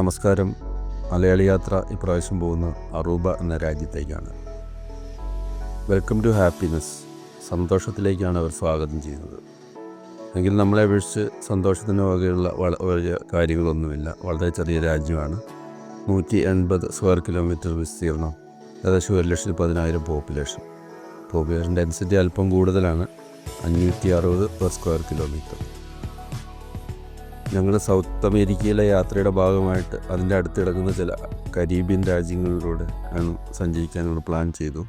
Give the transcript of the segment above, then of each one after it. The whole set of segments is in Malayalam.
നമസ്കാരം. മലയാളി യാത്ര ഇപ്രാവശ്യം പോകുന്ന അറൂബ എന്ന രാജ്യത്തേക്കാണ്. വെൽക്കം ടു ഹാപ്പിനെസ് സന്തോഷത്തിലേക്കാണ് അവർ സ്വാഗതം ചെയ്യുന്നത്. എങ്കിൽ നമ്മളെ അപേക്ഷിച്ച് സന്തോഷത്തിന് വകയുള്ള വലിയ കാര്യങ്ങളൊന്നുമില്ല. വളരെ ചെറിയ രാജ്യമാണ്. നൂറ്റി എൺപത് സ്ക്വയർ കിലോമീറ്റർ വിസ്തീർണം. ഏകദേശം ഒരു ലക്ഷത്തി പതിനായിരം പോപ്പുലേഷൻ പോപ്പുലേഷൻ ഡെൻസിറ്റി അല്പം കൂടുതലാണ്. അഞ്ഞൂറ്റി അറുപത് പെർ സ്ക്വയർ കിലോമീറ്റർ ഞങ്ങൾ സൗത്ത് അമേരിക്കയിലെ യാത്രയുടെ ഭാഗമായിട്ട് അതിന്റെ അടുത്ത് കിടക്കുന്ന ചില കരീബിയൻ രാജ്യങ്ങളിലൂടെ ആണ് സഞ്ചരിക്കാനുള്ള പ്ലാൻ ചെയ്തു.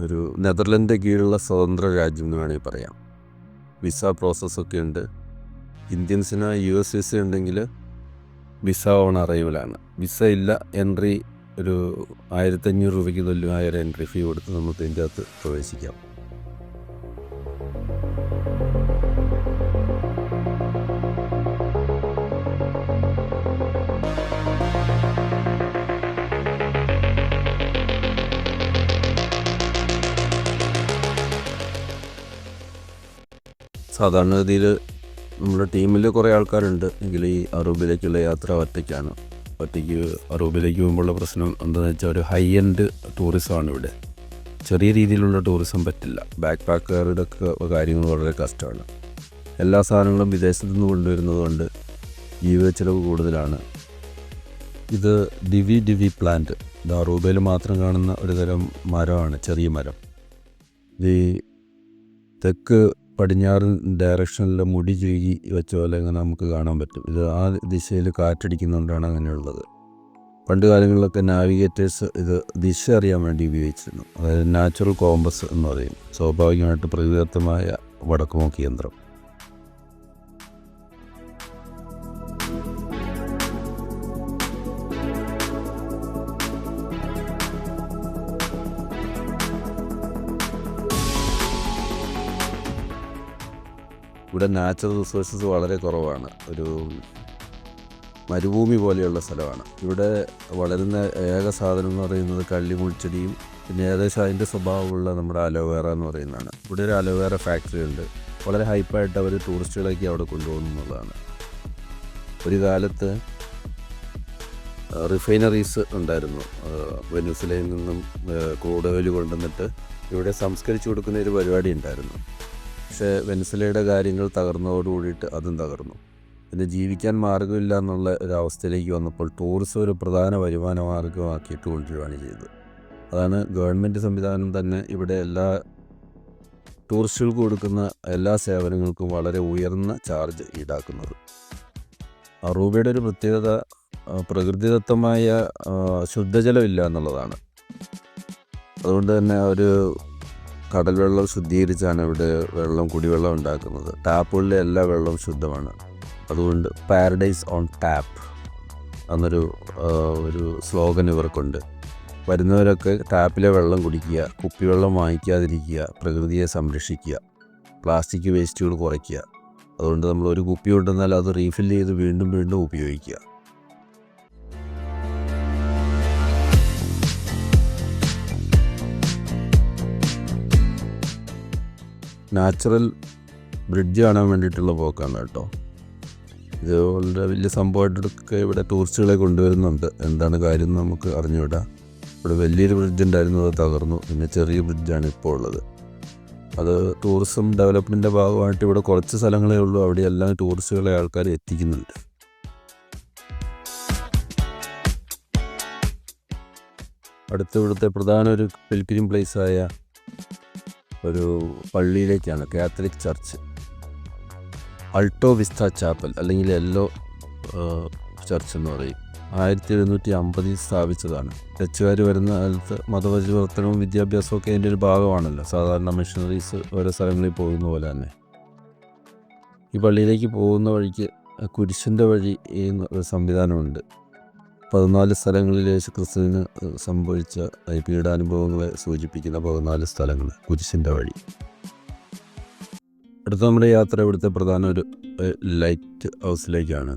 ഒരു നെതർലൻഡിന്റെ കീഴിലുള്ള സ്വതന്ത്ര രാജ്യം എന്ന് വേണമെങ്കിൽ പറയാം. വിസ പ്രോസസ്സൊക്കെ ഉണ്ട്. ഇന്ത്യൻസിന് യു എസ് വിസ ഉണ്ടെങ്കിൽ വിസ ഓൺ അറൈവലാണ് വിസ ഇല്ല എൻട്രി ഒരു ആയിരത്തഞ്ഞൂറ് രൂപയ്ക്ക് തുല്യമായ ഒരു എൻട്രി ഫീ കൊടുത്ത് നമുക്ക് ഇതിന്റെ അകത്ത് പ്രവേശിക്കാം. സാധാരണഗതിയിൽ നമ്മുടെ ടീമിൽ കുറേ ആൾക്കാരുണ്ട്. എങ്കിൽ ഈ അറൂബിലേക്കുള്ള യാത്ര ഒറ്റയ്ക്കാണ്. ഒറ്റയ്ക്ക് അറൂബിലേക്ക് പോകുമ്പോഴുള്ള പ്രശ്നം എന്താണെന്ന് വെച്ചാൽ ഒരു ഹൈ എൻഡ് ടൂറിസമാണ് ഇവിടെ. ചെറിയ രീതിയിലുള്ള ടൂറിസം പറ്റില്ല. ബാക്ക് ഒക്കെ കാര്യങ്ങൾ വളരെ കഷ്ടമാണ്. എല്ലാ സാധനങ്ങളും വിദേശത്തു നിന്ന് കൊണ്ടുവരുന്നത് കൊണ്ട് ജീവിത ചെലവ് കൂടുതലാണ്. ഇത് ഡിവി ഡിവി പ്ലാന്റ് ഇത് അറൂബയിൽ മാത്രം കാണുന്ന ഒരു തരം മരമാണ് ചെറിയ മരം. ഇത് തെക്ക് പടിഞ്ഞാറ് ഡയറക്ഷനിൽ മുടി ചുരുക്കി വെച്ച പോലെ ഇങ്ങനെ നമുക്ക് കാണാൻ പറ്റും. ഇത് ആ ദിശയിൽ കാറ്റടിക്കുന്നതുകൊണ്ടാണ് അങ്ങനെയുള്ളത്. പണ്ട് കാലങ്ങളിലൊക്കെ നാവിഗേറ്റേഴ്സ് ഇത് ദിശ അറിയാൻ വേണ്ടി ഉപയോഗിച്ചിരുന്നു. അതായത് നാച്ചുറൽ കോമ്പസ് എന്ന് പറയും. സ്വാഭാവികമായിട്ട് പ്രകൃതിദത്തമായ വടക്കുനോക്കി യന്ത്രം. ഇവിടെ നാച്ചുറൽ റിസോഴ്സസ് വളരെ കുറവാണ്. ഒരു മരുഭൂമി പോലെയുള്ള സ്ഥലമാണ്. ഇവിടെ വളരുന്ന ഏക സാധനം എന്ന് പറയുന്നത് കള്ളിമുൾച്ചെടിയും പിന്നെ ഏകദേശം അതിന്റെ സ്വഭാവമുള്ള നമ്മുടെ അലോവേറ എന്ന് പറയുന്നതാണ്. ഇവിടെ ഒരു അലോവേറ ഫാക്ടറി ഉണ്ട്. വളരെ ഹൈപ്പായിട്ട് അവർ ടൂറിസ്റ്റുകളേക്ക് അവിടെ കൊണ്ടുപോകുന്നു എന്നുള്ളതാണ്. ഒരു കാലത്ത് റിഫൈനറീസ് ഉണ്ടായിരുന്നു. വെനുസിലയിൽ നിന്നും ക്രൂഡ് ഓയിൽ കൊണ്ടുവന്നിട്ട് ഇവിടെ സംസ്കരിച്ചു കൊടുക്കുന്ന ഒരു പരിപാടി ഉണ്ടായിരുന്നു. പക്ഷേ വെനസിലയുടെ കാര്യങ്ങൾ തകർന്നതോട് കൂടിയിട്ട് അതും തകർന്നു. പിന്നെ ജീവിക്കാൻ മാർഗമില്ല എന്നുള്ള ഒരു അവസ്ഥയിലേക്ക് വന്നപ്പോൾ ടൂറിസം ഒരു പ്രധാന വരുമാന മാർഗമാക്കിയിട്ട് കൊണ്ടുവരികയാണ് ചെയ്തത്. അതാണ് ഗവൺമെന്റ് സംവിധാനം തന്നെ ഇവിടെ എല്ലാ ടൂറിസ്റ്റുകൾക്ക് കൊടുക്കുന്ന എല്ലാ സേവനങ്ങൾക്കും വളരെ ഉയർന്ന ചാർജ് ഈടാക്കുന്നത്. അറൂബയുടെ ഒരു പ്രത്യേകത പ്രകൃതിദത്തമായ ശുദ്ധജലമില്ല എന്നുള്ളതാണ്. അതുകൊണ്ട് തന്നെ ഒരു കടൽ വെള്ളം ശുദ്ധീകരിച്ചാണ് ഇവിടെ വെള്ളം കുടിവെള്ളം ഉണ്ടാക്കുന്നത്. ടാപ്പുകളിലെ എല്ലാ വെള്ളവും ശുദ്ധമാണ്. അതുകൊണ്ട് പാരഡൈസ് ഓൺ ടാപ്പ് എന്നൊരു ഒരു സ്ലോഗൻ ഇവർക്കുണ്ട്. വരുന്നവരൊക്കെ ടാപ്പിലെ വെള്ളം കുടിക്കുക കുപ്പിവെള്ളം വാങ്ങിക്കാതിരിക്കുക പ്രകൃതിയെ സംരക്ഷിക്കുക പ്ലാസ്റ്റിക് വേസ്റ്റുകൾ കുറയ്ക്കുക. അതുകൊണ്ട് നമ്മൾ ഒരു കുപ്പി കൊണ്ടുവന്നാൽ അത് റീഫിൽ ചെയ്ത് വീണ്ടും വീണ്ടും ഉപയോഗിക്കുക. നാച്ചുറൽ ബ്രിഡ്ജ് കാണാൻ വേണ്ടിയിട്ടുള്ള പോക്കാണ് കേട്ടോ. ഇത് വളരെ വലിയ സംഭവമായിട്ടൊക്കെ ഇവിടെ ടൂറിസ്റ്റുകളെ കൊണ്ടുവരുന്നുണ്ട്. എന്താണ് കാര്യം നമുക്ക് അറിഞ്ഞുവിടാം ഇവിടെ വലിയൊരു ബ്രിഡ്ജ് ഉണ്ടായിരുന്നു അത് തകർന്നു. പിന്നെ ചെറിയ ബ്രിഡ്ജാണ് ഇപ്പോൾ ഉള്ളത്. അത് ടൂറിസം ഡെവലപ്മെന്റിന്റെ ഭാഗമായിട്ട് ഇവിടെ കുറച്ച് സ്ഥലങ്ങളേ ഉള്ളൂ. അവിടെ എല്ലാം ടൂറിസ്റ്റുകളെ ആൾക്കാർ എത്തിക്കുന്നുണ്ട്. അടുത്ത ഇവിടുത്തെ പ്രധാന ഒരു പിൽഗ്രിം പ്ലേസായ ഒരു പള്ളിയിലേക്കാണ് Catholic church. Alto Vista chapel അല്ലെങ്കിൽ യെല്ലോ ചർച്ച് എന്ന് പറയും. ആയിരത്തി എഴുന്നൂറ്റി അമ്പതിൽ സ്ഥാപിച്ചതാണ്. ഡച്ചുകാർ വരുന്ന കാലത്ത് മതപരിവർത്തനവും വിദ്യാഭ്യാസവും ഒക്കെ അതിന്റെ ഒരു ഭാഗമാണല്ലോ. സാധാരണ മിഷണറീസ് ഓരോ സ്ഥലങ്ങളിൽ പോകുന്ന പോലെ തന്നെ. ഈ പള്ളിയിലേക്ക് പോകുന്ന വഴിക്ക് കുരിശിന്റെ വഴി ഈ സംവിധാനമുണ്ട്. പതിനാല് സ്ഥലങ്ങളിൽ യേശു ക്രിസ്തുവിന് സംഭവിച്ച പീഡാനുഭവങ്ങളെ സൂചിപ്പിക്കുന്ന പതിനാല് സ്ഥലങ്ങൾ കുരിശിന്റെ വഴി. അടുത്ത നമ്മുടെ യാത്ര ഇവിടുത്തെ പ്രധാന ഒരു ലൈറ്റ് ഹൗസിലേക്കാണ്.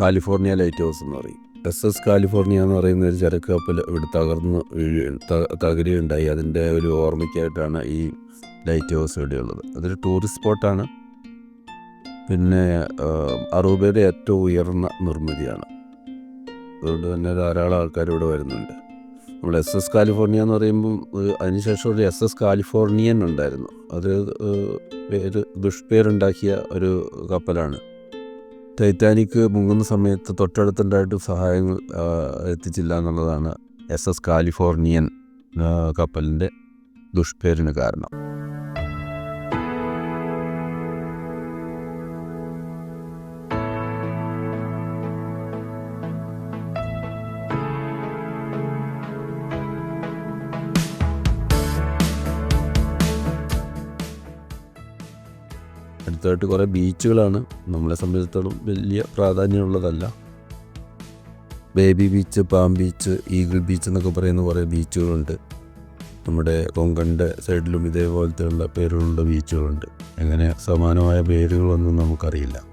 കാലിഫോർണിയ ലൈറ്റ് ഹൗസ് എന്ന് പറയും. എസ് എസ് കാലിഫോർണിയ എന്ന് പറയുന്ന ഒരു ചരക്ക് കപ്പൽ ഇവിടെ തകർന്ന് തകരുകയുണ്ടായി. അതിന്റെ ഒരു ഓർമ്മയ്ക്കായിട്ടാണ് ഈ ലൈറ്റ് ഹൗസ് ഇവിടെയുള്ളത് അതൊരു ടൂറിസ്റ്റ് സ്പോട്ടാണ്. പിന്നെ അറൂബയുടെ ഏറ്റവും ഉയർന്ന നിർമ്മിതിയാണ്. അതുകൊണ്ട് തന്നെ ധാരാളം ആൾക്കാർ ഇവിടെ വരുന്നുണ്ട്. നമ്മൾ എസ് എസ് കാലിഫോർണിയ എന്ന് പറയുമ്പം അതിനുശേഷം ഒരു എസ് എസ് കാലിഫോർണിയൻ ഉണ്ടായിരുന്നു. അത് പേര് ദുഷ്പേരുണ്ടാക്കിയ ഒരു കപ്പലാണ്. ടൈറ്റാനിക് മുങ്ങുന്ന സമയത്ത് തൊട്ടടുത്തുണ്ടായിട്ട് സഹായങ്ങൾ എത്തിച്ചില്ല എന്നുള്ളതാണ് എസ് എസ് കാലിഫോർണിയൻ കപ്പലിന്റെ ദുഷ്പേരിന് കാരണം. അടുത്തായിട്ട് കുറേ ബീച്ചുകളാണ് നമ്മളെ സംബന്ധിച്ചിടത്തോളം വലിയ പ്രാധാന്യമുള്ളതല്ല. Baby beach palm beach eagle beach എന്നൊക്കെ പറയുന്ന കുറേ ബീച്ചുകളുണ്ട്. നമ്മുടെ കൊങ്കണിന്റെ സൈഡിലും ഇതേപോലത്തെയുള്ള പേരുകളുള്ള ബീച്ചുകളുണ്ട്. എങ്ങനെ സമാനമായ പേരുകളൊന്നും നമുക്കറിയില്ല.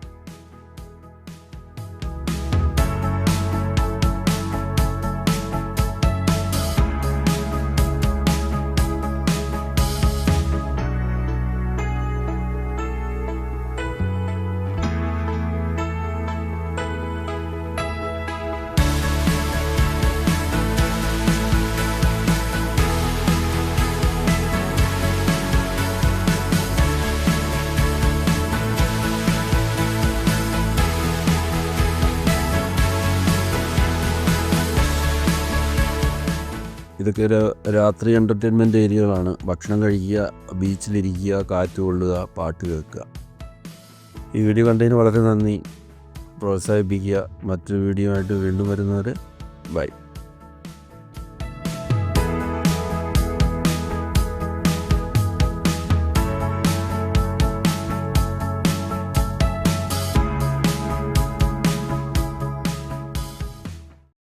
ഇതൊക്കെ ഒരു രാത്രി എന്റർടൈൻമെന്റ് ഏരിയകളാണ് ഭക്ഷണം കഴിക്കുക ബീച്ചിലിരിക്കുക കാറ്റ് കൊള്ളുക പാട്ട് കേൾക്കുക. ഈ വീഡിയോ കണ്ടതിന് വളരെ നന്ദി. പ്രോത്സാഹിപ്പിക്കുക. മറ്റൊരു വീഡിയോ ആയിട്ട് വീണ്ടും വരുന്നവർ ബൈ